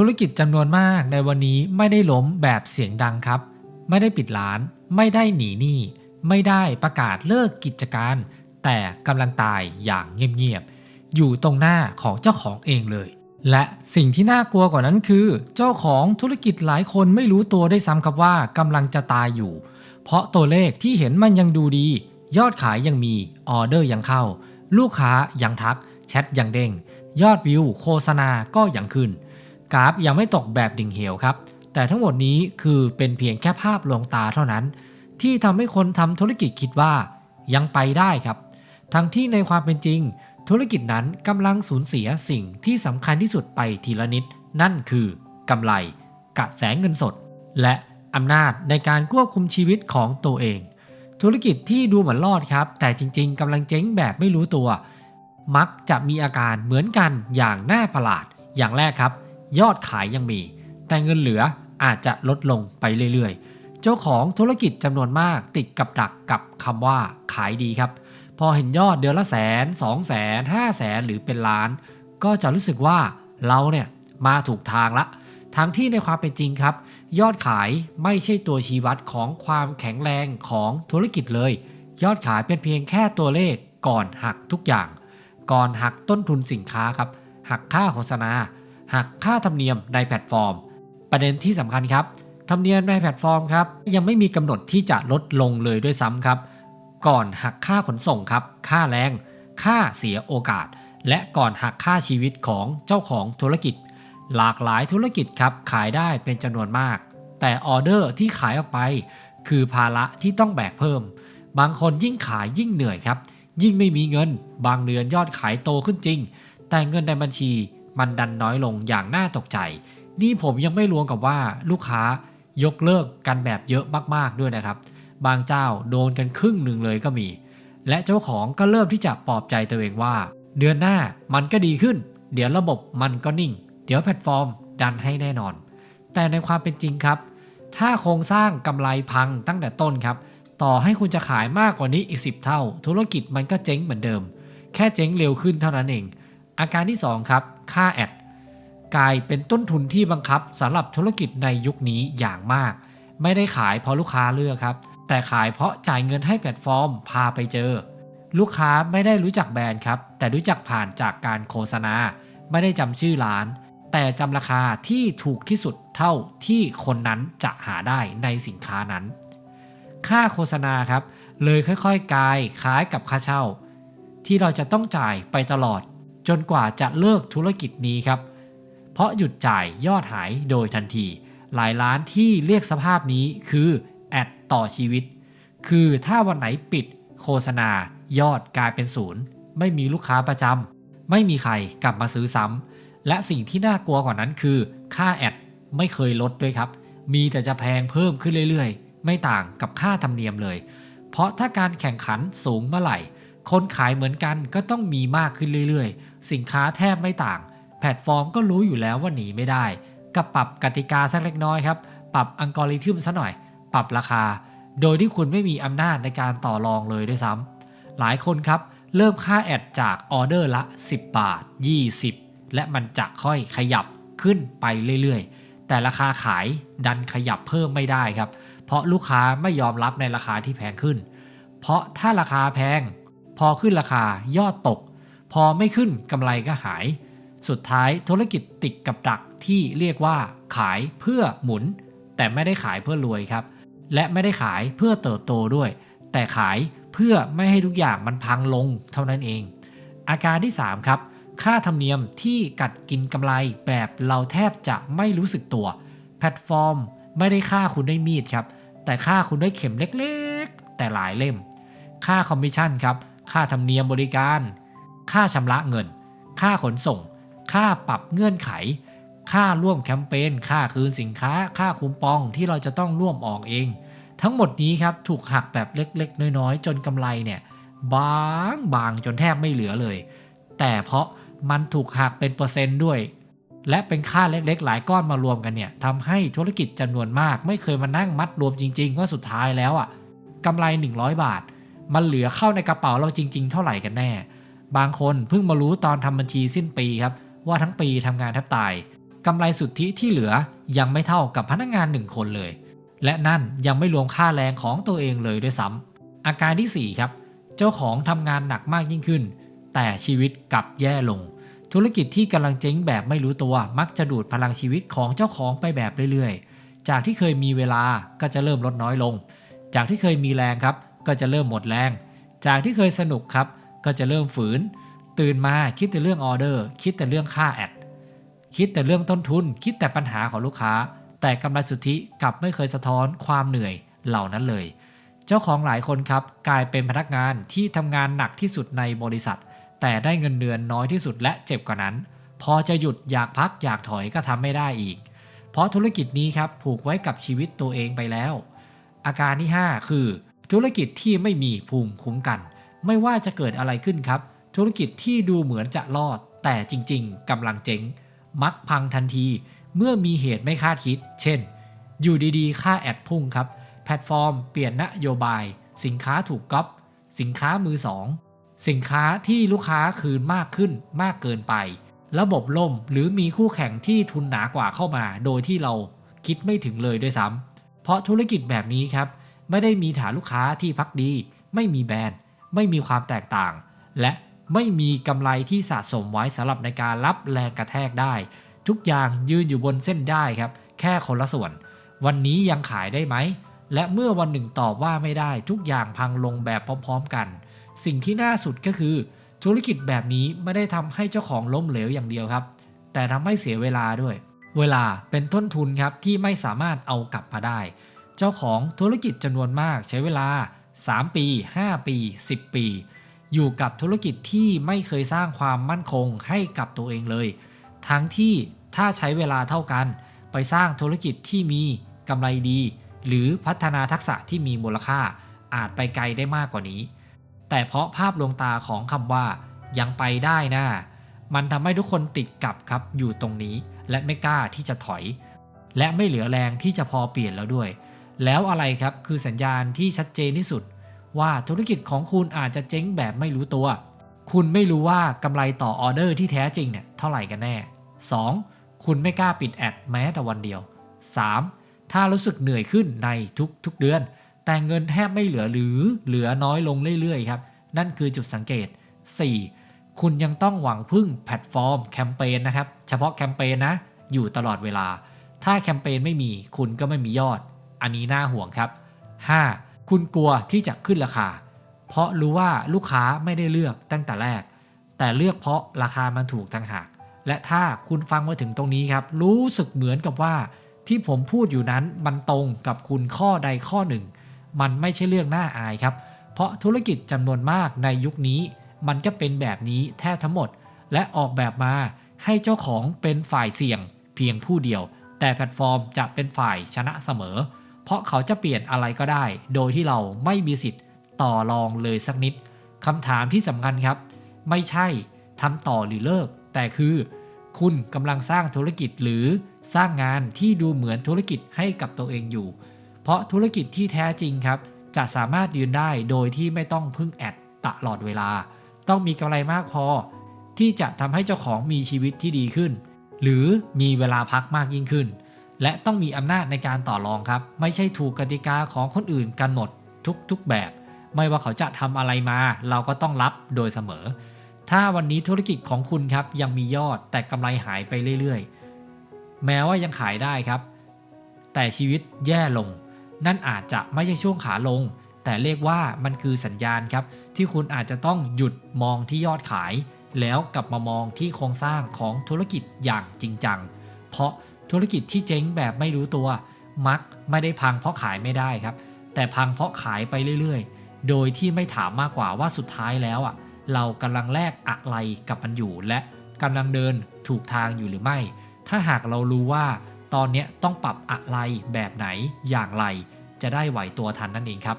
ธุรกิจจำนวนมากในวันนี้ไม่ได้ล้มแบบเสียงดังครับ ไม่ได้ปิดร้าน ไม่ได้หนีหนี้ ไม่ได้ประกาศเลิกกิจการ แต่กำลังตายอย่างเงียบๆ อยู่ตรงหน้าของเจ้าของเองเลย และสิ่งที่น่ากลัวกว่านั้นคือ เจ้าของธุรกิจหลายคนไม่รู้ตัวได้ซ้ำครับว่ากำลังจะตายอยู่ เพราะตัวเลขที่เห็นมันยังดูดี ยอดขายยังมีออเดอร์ยังเข้า ลูกค้ายังทักแชทยังเด้งยอดวิวโฆษณาก็ยังขึ้น กราฟยังไม่ตกแบบดิ่งเหวครับ แต่ทั้งหมดนี้คือเป็นเพียงแค่ภาพลวงตาเท่านั้น ที่ทำให้คนทำธุรกิจคิดว่ายังไปได้ครับ ทั้งที่ในความเป็นจริง ธุรกิจนั้นกำลังสูญเสียสิ่งที่สำคัญที่สุดไปทีละนิด นั่นคือกำไร กระแสเงินสด และอำนาจในการควบคุมชีวิตของตัวเอง ธุรกิจที่ดูเหมือนรอดครับ แต่จริง ๆกำลังเจ๊งแบบไม่รู้ตัว มักจะมีอาการเหมือนกันอย่างน่าประหลาดอย่างแรกครับ ยอดขายยังมี แต่เงินเหลืออาจจะลดลงไปเรื่อยๆ เจ้าของธุรกิจจำนวนมากติดกับดักกับคำว่าขายดีครับ พอเห็นยอดเดือนละแสนสองแสนห้าแสนหรือเป็นล้าน ก็จะรู้สึกว่าเราเนี่ยมาถูกทางละ ทั้งที่ในความเป็นจริงครับ ยอดขายไม่ใช่ตัวชี้วัดของความแข็งแรงของธุรกิจเลย ยอดขายเป็นเพียงแค่ตัวเลขก่อนหักทุกอย่าง ก่อนหักต้นทุนสินค้าครับ หักค่าโฆษณา หักค่าธรรมเนียมในแพลตฟอร์ม ประเด็นที่สำคัญครับธรรมเนียมในแพลตฟอร์มครับยังไม่มีกำหนดที่จะลดลงเลยด้วยซ้ำครับ ก่อนหักค่าขนส่งครับ ค่าแรง ค่าเสียโอกาส และก่อนหักค่าชีวิตของเจ้าของธุรกิจ หลากหลายธุรกิจครับขายได้เป็นจำนวนมาก แต่ออเดอร์ที่ขายออกไป คือภาระที่ต้องแบกเพิ่ม บางคนยิ่งขายยิ่งเหนื่อยครับ ยิ่งไม่มีเงิน บางเดือนยอดขายโตขึ้นจริง แต่เงินในบัญชี มันดันน้อยลงอย่างน่าตกใจ นี่ผมยังไม่รวมกับว่าลูกค้ายกเลิกกันแบบเยอะมากๆด้วยนะครับ บางเจ้าโดนกันครึ่งหนึ่งเลยก็มี และเจ้าของก็เริ่มที่จะปลอบใจตัวเองว่า เดือนหน้ามันก็ดีขึ้น เดี๋ยวระบบมันก็นิ่ง เดี๋ยวแพลตฟอร์มดันให้แน่นอน แต่ในความเป็นจริงครับ ถ้าโครงสร้างกำไรพังตั้งแต่ต้นครับ ต่อให้คุณจะขายมากกว่านี้อีก 10 เท่า ธุรกิจมันก็เจ๊งเหมือนเดิม แค่เจ๊งเร็วขึ้นเท่านั้นเอง อาการที่ 2 ครับ ค่าแอดกลายเป็นต้นทุนที่บังคับสำหรับธุรกิจในยุคนี้อย่างมาก ไม่ได้ขายเพราะลูกค้าเลือกครับ แต่ขายเพราะจ่ายเงินให้แพลตฟอร์มพาไปเจอ ลูกค้าไม่ได้รู้จักแบรนด์ครับ แต่รู้จักผ่านจากการโฆษณา ไม่ได้จำชื่อร้าน แต่จำราคาที่ถูกที่สุดเท่าที่คนนั้นจะหาได้ในสินค้านั้น ค่าโฆษณาครับ เลยค่อยๆกลายคล้ายกับค่าเช่า ที่เราจะต้องจ่ายไปตลอด จนกว่าจะเลิกธุรกิจนี้ครับ เพราะหยุดจ่ายยอดหายโดยทันที หลายร้านที่เรียกสภาพนี้คือแอดต่อชีวิต คือถ้าวันไหนปิดโฆษณายอดกลายเป็นศูนย์ ไม่มีลูกค้าประจำไม่มีใครกลับมาซื้อซ้ำและสิ่งที่น่ากลัวกว่านั้นคือ ค่าแอดไม่เคยลดด้วยครับ มีแต่จะแพงเพิ่มขึ้นเรื่อยๆ ไม่ต่างกับค่าธรรมเนียมเลย เพราะถ้าการแข่งขันสูงเมื่อไหร่ คนขายเหมือนกันก็ต้องมีมากขึ้นเรื่อยๆ สินค้าแทบไม่ต่าง แพลตฟอร์มก็รู้อยู่แล้วว่าหนีไม่ได้กับปรับกติกาสักเล็กน้อยครับ ปรับอัลกอริทึมซะหน่อย ปรับราคา โดยที่คุณไม่มีอำนาจในการต่อรองเลยด้วยซ้ำหลายคนครับ เริ่มค่าแอดจากออเดอร์ละ 10 บาท 20 และมันจะค่อยขยับขึ้นไปเรื่อยๆ แต่ราคาขายดันขยับเพิ่มไม่ได้ครับ เพราะลูกค้าไม่ยอมรับในราคาที่แพงขึ้น เพราะถ้าราคาแพง พอขึ้นราคายอดตก พอไม่ขึ้นกำไรก็หาย สุดท้ายธุรกิจติดกับดักที่เรียกว่าขายเพื่อหมุน แต่ไม่ได้ขายเพื่อรวยครับ และไม่ได้ขายเพื่อเติบโตด้วย แต่ขายเพื่อไม่ให้ทุกอย่างมันพังลงเท่านั้นเอง อาการที่ 3 ครับ ค่าธรรมเนียมที่กัดกินกำไรแบบเราแทบจะไม่รู้สึกตัว แพลตฟอร์มไม่ได้ค่าคุณด้วยมีดครับ แต่ค่าคุณด้วยเข็มเล็กๆ แต่หลายเล่ม ค่าคอมมิชชั่นครับ ค่าธรรมเนียมบริการ ค่าชำระเงิน ค่าขนส่ง ค่าปรับเงื่อนไข ค่าร่วมแคมเปญ ค่าคืนสินค้า ค่าคูปองที่เราจะต้องร่วมออกเอง ทั้งหมดนี้ครับถูกหักแบบเล็กๆ น้อยๆ จนกำไรเนี่ยบางบางจนแทบไม่เหลือเลย แต่เพราะมันถูกหักเป็นเปอร์เซนต์ด้วย และเป็นค่าเล็กๆ หลายก้อนมารวมกันเนี่ยทำให้ธุรกิจจำนวนมาก ไม่เคยมานั่งมัดรวมจริง ๆ ว่าสุดท้ายแล้วอะกำไร 100 บาท มันเหลือเข้าในกระเป๋าเราจริง ๆ เท่าไหร่กันแน่ บางคนเพิ่งมารู้ตอนทำบัญชีสิ้นปีครับ ว่าทั้งปีทำงานแทบตายกกำไรสุทธิที่เหลือยังไม่เท่ากับพนักงานหนึ่งคนเลย และนั่นยังไม่รวมค่าแรงของตัวเองเลยด้วยซ้ำอาการทีสี่4ครับเจ้าของทำงานหนักมากยิ่งขึ้น แต่ชีวิตกลับแย่ลง ธุรกิจที่กำลังเจ๊งแบบไม่รู้ตัวมักจะดูดพลังชีวิตของเจ้าของไปแบบเรื่อยๆ จากที่เคยมีเวลาก็จะเริ่มลดน้อยลง จากที่เคยมีแรงครับ ก็จะเริ่มหมดแรง จากที่เคยสนุกครับ ก็จะเริ่มฝืน ตื่นมาคิดแต่เรื่องออเดอร์ คิดแต่เรื่องค่าแอด คิดแต่เรื่องต้นทุน คิดแต่ปัญหาของลูกค้า แต่กำไรสุทธิกลับไม่เคยสะท้อนความเหนื่อยเหล่านั้นเลย เจ้าของหลายคนครับ กลายเป็นพนักงานที่ทำงานหนักที่สุดในบริษัท แต่ได้เงินเดือนน้อยที่สุดและเจ็บกว่านั้น พอจะหยุดอยากพักอยากถอยก็ทำไม่ได้อีก เพราะธุรกิจนี้ครับผูกไว้กับชีวิตตัวเองไปแล้ว อาการที่ 5 คือ ธุรกิจที่ไม่มีภูมิคุ้มกัน ไม่ว่าจะเกิดอะไรขึ้นครับ ธุรกิจที่ดูเหมือนจะรอด แต่จริง ๆกำลังเจ๊ง มักพังทันที เมื่อมีเหตุไม่คาดคิด เช่น อยู่ดีๆ ค่าแอดพุ่งครับ แพลตฟอร์มเปลี่ยนนโยบาย สินค้าถูกก๊อป สินค้ามือสอง สินค้าที่ลูกค้าคืนมากขึ้นมากเกินไป ระบบล่มหรือมีคู่แข่งที่ทุนหนากว่าเข้ามา โดยที่เราคิดไม่ถึงเลยด้วยซ้ำเพราะธุรกิจแบบนี้ครับ ไม่ได้มีฐานลูกค้าที่พักดี ไม่มีแบรนด์ ไม่มีความแตกต่าง และไม่มีกำไรที่สะสมไว้สำหรับในการรับแรงกระแทกได้ ทุกอย่างยืนอยู่บนเส้นได้ครับ แค่คนละส่วน วันนี้ยังขายได้ไหม และเมื่อวันหนึ่งตอบว่าไม่ได้ทุกอย่างพังลงแบบพร้อม ๆ กัน สิ่งที่น่าสุดก็คือ ธุรกิจแบบนี้ไม่ได้ทำให้เจ้าของล้มเหลวอย่างเดียวครับ แต่ทำให้เสียเวลาด้วย เวลาเป็นต้นทุนครับที่ไม่สามารถเอากลับมาได้ เจ้าของธุรกิจจำนวนมากใช้เวลา 3 ปี 5 ปี 10 ปี อยู่กับธุรกิจที่ไม่เคยสร้างความมั่นคงให้กับตัวเองเลย ทั้งที่ถ้าใช้เวลาเท่ากัน ไปสร้างธุรกิจที่มีกำไรดี หรือพัฒนาทักษะที่มีมูลค่าอาจไปไกลได้มากกว่านี้ แต่เพราะภาพลวงตาของคำว่ายังไปได้นะมันทำให้ทุกคนติดกับครับอยู่ตรงนี้ และไม่กล้าที่จะถอย และไม่เหลือแรงที่จะพอเปลี่ยนแล้วด้วย แล้วอะไรครับคือสัญญาณที่ชัดเจนที่สุด ว่าธุรกิจของคุณอาจจะเจ๊งแบบไม่รู้ตัว คุณไม่รู้ว่ากำไรต่อออเดอร์ที่แท้จริงเนี่ยเท่าไหร่กันแน่ 2. คุณไม่กล้าปิดแอดแม้แต่วันเดียว 3. ถ้ารู้สึกเหนื่อยขึ้นในทุกๆเดือน แต่เงินแทบไม่เหลือหรือเหลือน้อยลงเรื่อยๆครับนั่นคือจุดสังเกต 4. คุณยังต้องหวังพึ่งแพลตฟอร์มแคมเปญนะครับ เฉพาะแคมเปญนะ อยู่ตลอดเวลา ถ้าแคมเปญไม่มีคุณก็ไม่มียอด อันนี้น่าห่วงครับ 5. คุณกลัวที่จะขึ้นราคา เพราะรู้ว่าลูกค้าไม่ได้เลือกตั้งแต่แรก แต่เลือกเพราะราคามันถูกต่างหาก และถ้าคุณฟังมาถึงตรงนี้ครับ รู้สึกเหมือนกับว่า ที่ผมพูดอยู่นั้นมันตรงกับคุณข้อใดข้อหนึ่ง มันไม่ใช่เรื่องน่าอายครับ เพราะธุรกิจจำนวนมากในยุคนี้ มันก็เป็นแบบนี้แทบทั้งหมด และออกแบบมาให้เจ้าของเป็นฝ่ายเสี่ยง เพียงผู้เดียว แต่แพลตฟอร์มจะเป็นฝ่ายชนะเสมอ เพราะเขาจะเปลี่ยนอะไรก็ได้ โดยที่เราไม่มีสิทธิ์ต่อรองเลยสักนิดคำถามที่สำคัญครับ ไม่ใช่ทำต่อหรือเลิก แต่คือ คุณกำลังสร้างธุรกิจหรือสร้างงานที่ดูเหมือนธุรกิจให้กับตัวเองอยู่ เพราะธุรกิจที่แท้จริงครับ จะสามารถยืนได้โดยที่ไม่ต้องพึ่งแอดตลอดเวลา ต้องมีกำไรมากพอ ที่จะทำให้เจ้าของมีชีวิตที่ดีขึ้น หรือมีเวลาพักมากยิ่งขึ้น และต้องมีอำนาจในการต่อรองครับ ไม่ใช่ถูกกติกาของคนอื่นกำหนดทุกๆแบบ ไม่ว่าเขาจะทำอะไรมา เราก็ต้องรับโดยเสมอ ถ้าวันนี้ธุรกิจของคุณครับยังมียอดแต่กำไรหายไปเรื่อยๆ แม้ว่ายังขายได้ครับ แต่ชีวิตแย่ลง นั่นอาจจะไม่ใช่ช่วงขาลง แต่เรียกว่ามันคือสัญญาณครับ ที่คุณอาจจะต้องหยุดมองที่ยอดขาย แล้วกลับมามองที่โครงสร้างของธุรกิจอย่างจริงจัง เพราะ ธุรกิจที่เจ๊งแบบไม่รู้ตัว มักไม่ได้พังเพราะขายไม่ได้ครับ แต่พังเพราะขายไปเรื่อยๆ โดยที่ไม่ถามมากกว่าว่าสุดท้ายแล้วอะเรากำลังแลกอะไรกับมันอยู่ และกำลังเดินถูกทางอยู่หรือไม่ ถ้าหากเรารู้ว่าตอนนี้ต้องปรับอะไรแบบไหนอย่างไร จะได้ไหวตัวทันนั่นเองครับ